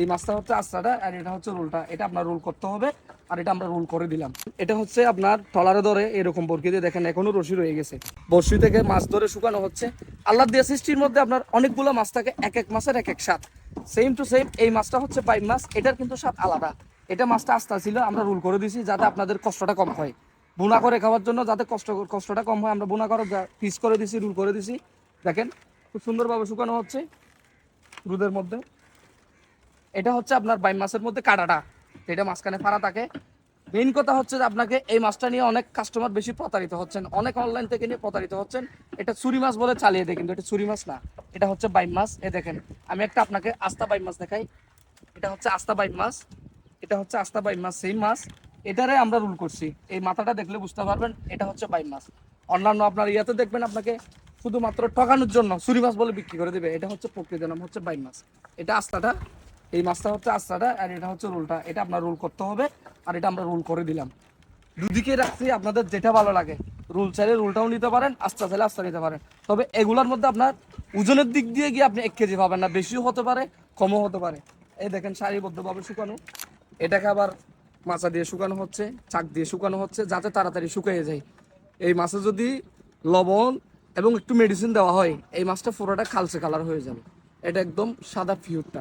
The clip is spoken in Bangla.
এই মাছটা হচ্ছে আস্তাটা আর এটা হচ্ছে রোলটা। এটা আপনার রোল করতে হবে আর এটা আমরা রোল করে দিলাম। এটা হচ্ছে আপনার টলারে ধরে এরকম বরকি দিয়ে দেখেন, এখনও রশি রয়ে গেছে। বর্ষি থেকে মাছ ধরে শুকানো হচ্ছে। আল্লাহ দিয়ে সৃষ্টির মধ্যে আপনার অনেকগুলো মাছ থাকে, এক এক মাছের এক এক স্বাদ। সেম টু সেম এই মাছটা হচ্ছে পাইপ মাছ, এটার কিন্তু স্বাদ আলাদা। এটা মাছটা আস্তা ছিল, আমরা রোল করে দিছি যাতে আপনাদের কষ্টটা কম হয়। বোনা করে খাওয়ার জন্য যাতে কষ্ট, কষ্টটা কম হয়, আমরা বোনা করে পিস করে দিছি, রুল করে দিছি। দেখেন, খুব সুন্দরভাবে শুকানো হচ্ছে। রোদের মধ্যে। এটা হচ্ছে আপনার বাইম মাছের মধ্যে কাটাটা এটা মাঝখানে ফাড়া থাকে। মেইন কথা হচ্ছে যে আপনাকে এই মাছটা নিয়ে অনেক কাস্টমার বেশি প্রতারিত হচ্ছেন। অনেক অনলাইন থেকে নিয়ে প্রতারিত হচ্ছেন। এটা চুরি মাছ বলে চালিয়ে দেয়, কিন্তু এটা চুরি মাছ না। এটা হচ্ছে বাইম মাছ। এ দেখেন, আমি একটা আপনাকে আস্তা বাইম মাছ দেখাই। এটা হচ্ছে আস্তা বাইম মাছ। এটা হচ্ছে আস্তা বাইম মাছ সেই মাছ। এটারে আমরা রুল করছি। এই মাথাটা দেখলে বুঝতে পারবেন, এটা হচ্ছে বাইম মাছ। অন্যান্য আপনার ইয়াতে দেখবেন আপনাকে শুধুমাত্র ঠকানোর জন্য চুরি মাছ বলে বিক্রি করে দেবে। এটা হচ্ছে প্রকৃতির নাম হচ্ছে বাইম মাছ। এটা আস্তাটা এই মাছটা হচ্ছে আস্তাটা আর এটা হচ্ছে রোলটা। এটা আপনার রোল করতে হবে আর এটা আমরা রোল করে দিলাম। দুদিকে রাখছি আপনাদের যেটা ভালো লাগে। রোল চাইলে রোলটাও নিতে পারেন, আস্তা চাইলে আস্তা নিতে পারেন। তবে এগুলোর মধ্যে আপনার ওজনের দিক দিয়ে গিয়ে আপনি এক কেজি পাবেন না, বেশিও হতে পারে, কমও হতে পারে। এই দেখেন সারিবদ্ধভাবে শুকানো। এটাকে আবার মাচা দিয়ে শুকানো হচ্ছে, চাক দিয়ে শুকানো হচ্ছে, যাতে তাড়াতাড়ি শুকিয়ে যায়। এই মাছে যদি লবণ এবং একটু মেডিসিন দেওয়া হয়, এই মাছটা পুরোটা কালচে কালার হয়ে যাবে। এটা একদম সাদা পিওরটা